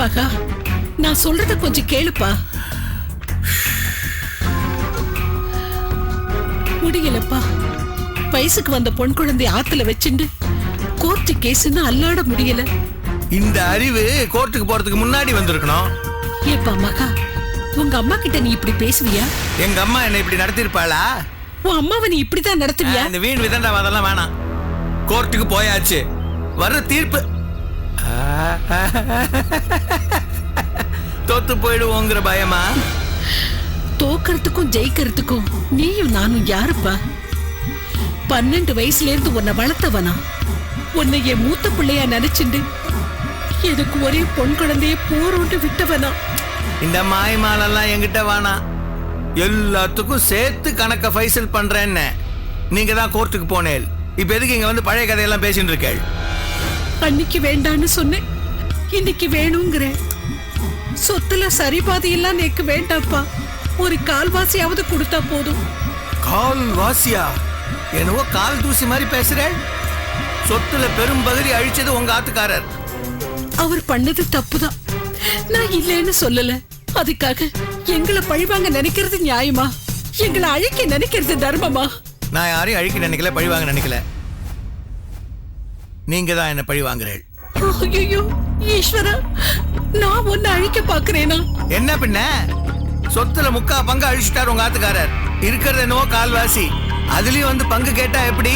மகா நான் சொல்றத கொஞ்சம் கேளுப்பா. முடியலப்பா. வயசுக்கு வந்த பொன் குழந்தை ஆத்துல வச்சுண்டு கோர்ட்டு கேஸ்ன்னு அல்லாட முடியல. இந்த அறிவு கோர்ட்டுக்கு போறதுக்கு முன்னாடி வந்திருக்கணும். ஏப்பா மகா உங்க அம்மா கிட்ட நீ இப்படி பேசுவியா? எங்க அம்மா என்ன இப்படி நடத்திருப்பாளா உன் அம்மாவை நீ இப்படித்தான் நடத்துவியா? இந்த வீண் விதண்டாவாதெல்லாம் வேணாம். கோர்ட்டுக்கு போயாச்சு. வர்ற தீர்ப்பு தோத்து போயிடுவோங்கிற பயமா? தோக்கறதுக்கும் ஜெயிக்கிறதுக்கும் நீயும் நானும் யாருப்பா? பன்னெண்டு வயசுல இருந்து உன்னை வளர்த்தவனா? உன்னை என் மூத்த பிள்ளையா நினைச்சுண்டு எனக்கு ஒரே பொன் குழந்தைய போரோண்டு விட்டவனா? இந்த மாய்மாலெல்லாம் என்கிட்ட வேணாம் எல்லாத்துக்கும் சேர்த்து கணக்க ஃபைசல் பண்றேன்னு. நீங்க தான் கோர்ட்டுக்கு போனேன் இப்ப எதுக்கு இங்க வந்து பழைய கதையெல்லாம் பேசிட்டு இருக்கேள்? அன்னைக்கு வேண்டான்னு சொன்னேன். இன்னைக்கு வேணுங்கிற. சொத்துல சரிபாதையெல்லாம் நேக்கு வேண்டாப்பா. ஒரு கால்வாசியாவது கொடுத்தா போதும். கால் வாசியா என்னவோ கால் தூசி மாதிரி பேசுறேன் சொத்துல பெரும் பகுதி அழிச்சது உங்க ஆத்துக்காரர். அவர் பண்ணது தப்புதான். நான் இல்லைன்னு சொல்லல. அதுக்காக எங்களை பழிவாங்க நினைக்கிறது நியாயமா? எங்களை அழிக்க நினைக்கிறது தர்மமா? நான் யாரையும் அழிக்க நினைக்கல பழி வாங்க நினைக்கல. நீங்க தான் என்ன பழி வாங்குறேள் ஐயோ ஈஸ்வரா நான் ஒன்னு அழிக்க பாக்குறேனா என்ன பின்ன? சொத்துல முக்கா பங்கு அழிச்சிட்டார் உங்க ஆத்துக்காரர். இருக்கிறது என்னவோ கால்வாசி. அதுலயும் வந்து பங்கு கேட்டா எப்படி?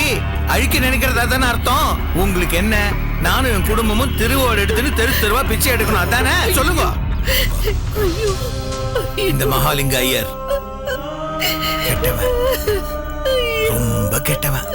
அழிக்க நினைக்கிறதா தானே அர்த்தம்? உங்களுக்கு என்ன? நானும் என் குடும்பமும் திருவோடு எடுத்துன்னு தெரு தெருவா பிச்சை எடுக்கணும். அதானே? சொல்லுங்க. இந்த மகாலிங்க ஐயர். கெட்டவன். ரொம்ப கெட்டவன்.